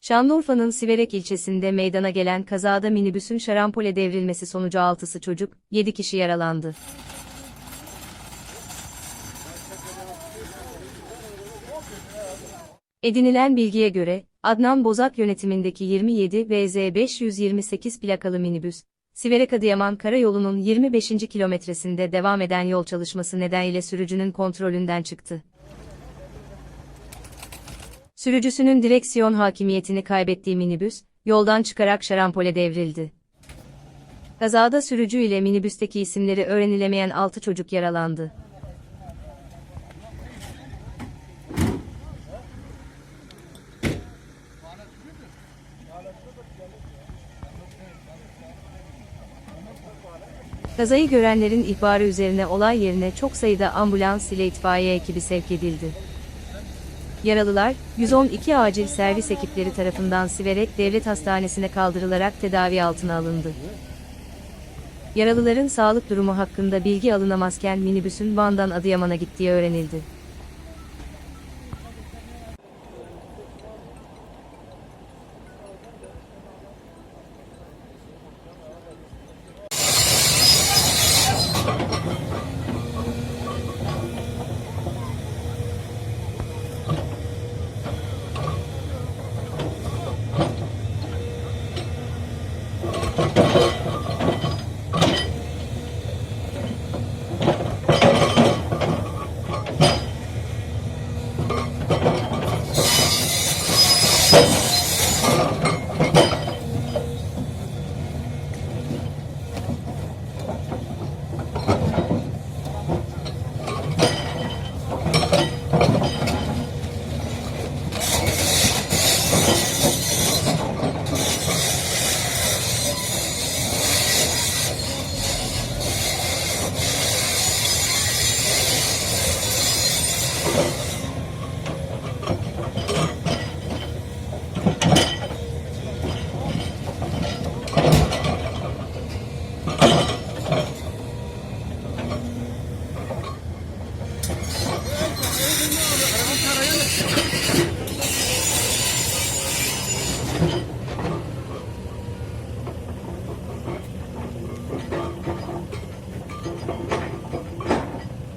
Şanlıurfa'nın Siverek ilçesinde meydana gelen kazada minibüsün şarampole devrilmesi sonucu 6'sı çocuk, 7 kişi yaralandı. Edinilen bilgiye göre, Adnan Bozak yönetimindeki 27 VZ 528 plakalı minibüs, Siverek Adıyaman Karayolu'nun 25. kilometresinde devam eden yol çalışması nedeniyle sürücünün kontrolünden çıktı. Sürücüsünün direksiyon hakimiyetini kaybettiği minibüs, yoldan çıkarak şarampole devrildi. Kazada sürücü ile minibüsteki isimleri öğrenilemeyen 6 çocuk yaralandı. Kazayı görenlerin ihbarı üzerine olay yerine çok sayıda ambulans ile itfaiye ekibi sevk edildi. Yaralılar, 112 acil servis ekipleri tarafından Siverek Devlet Hastanesi'ne kaldırılarak tedavi altına alındı. Yaralıların sağlık durumu hakkında bilgi alınamazken minibüsün Van'dan Adıyaman'a gittiği öğrenildi. Thank